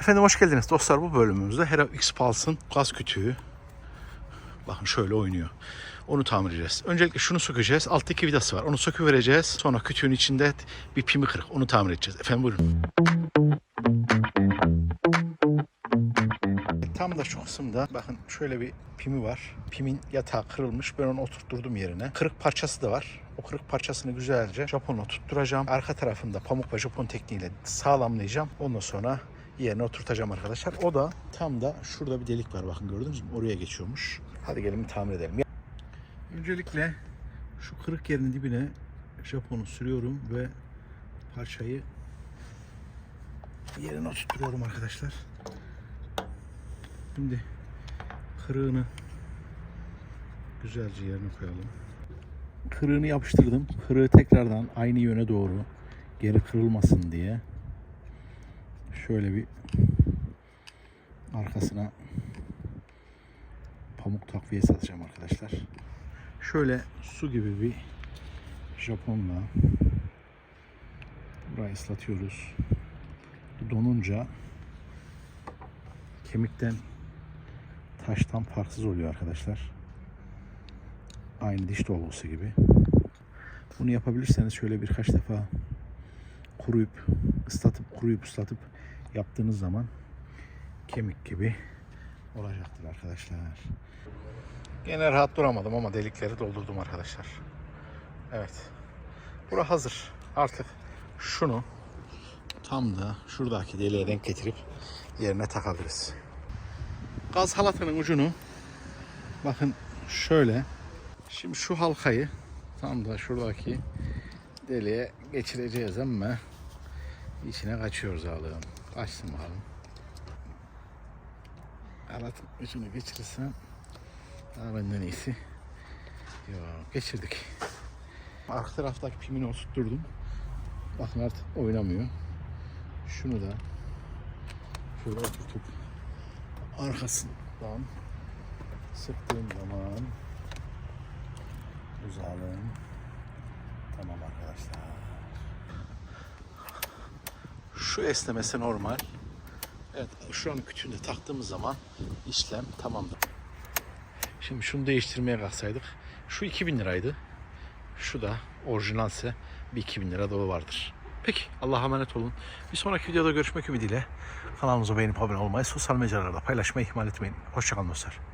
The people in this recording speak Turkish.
Efendim hoş geldiniz dostlar bu bölümümüzde Hero X Pulse'ın gaz kütüğü bakın şöyle oynuyor. Onu tamir edeceğiz. Öncelikle şunu sökeceğiz. Alttaki vidası var. Onu söküvereceğiz. Sonra kütüğün içinde bir pimi kırık. Onu tamir edeceğiz. Efendim buyurun. Tam da şu kısımda bakın şöyle bir pimi var. Pimin yatağı kırılmış. Ben onu oturtturdum yerine. Kırık parçası da var. O kırık parçasını güzelce Japonla tutturacağım. Arka tarafında pamuk ve Japon tekniğiyle sağlamlayacağım. Ondan sonra yerine oturtacağım arkadaşlar. O da tam da şurada bir delik var bakın gördünüz mü? Oraya geçiyormuş. Hadi gelin tamir edelim. Öncelikle şu kırık yerin dibine Japon'u sürüyorum ve parçayı yerine oturtuyorum arkadaşlar. Şimdi kırığını güzelce yerine koyalım. Kırığını yapıştırdım. Kırığı tekrardan aynı yöne doğru geri kırılmasın diye şöyle bir arkasına pamuk takviyesi atacağım arkadaşlar. Şöyle su gibi bir Japonla burayı ıslatıyoruz. Donunca kemikten taştan farksız oluyor arkadaşlar. Aynı diş dolgusu gibi. Bunu yapabilirseniz şöyle birkaç defa kuruyup ıslatıp kuruyup ıslatıp yaptığınız zaman kemik gibi olacaktır arkadaşlar. Gene rahat duramadım ama delikleri doldurdum arkadaşlar. Evet. Bura hazır. Artık şunu tam da şuradaki deliğe denk getirip yerine takabiliriz. Gaz halatının ucunu bakın şöyle şimdi şu halkayı tam da şuradaki deliğe geçireceğiz ama içine kaçıyoruz ağlığım. Kaçsın bakalım. Halatın ucunu geçirirsem daha benden iyisi. Yok geçirdik. Arka taraftaki pimini oturtturdum. Bakın artık oynamıyor. Şunu da şöyle oturtup arkasından sıktığım zaman uzalım. Tamam arkadaşlar. Şu esnemesi normal. Evet şu an kütüğünde taktığımız zaman işlem tamamdır. Şimdi şunu değiştirmeye kalksaydık. Şu 2000 liraydı. Şu da orijinalse bir 2000 lira dolu vardır. Peki Allah'a emanet olun. Bir sonraki videoda görüşmek ümidiyle kanalımıza beğenip abone olmayı, sosyal mecralarda paylaşmayı ihmal etmeyin. Hoşçakalın dostlar.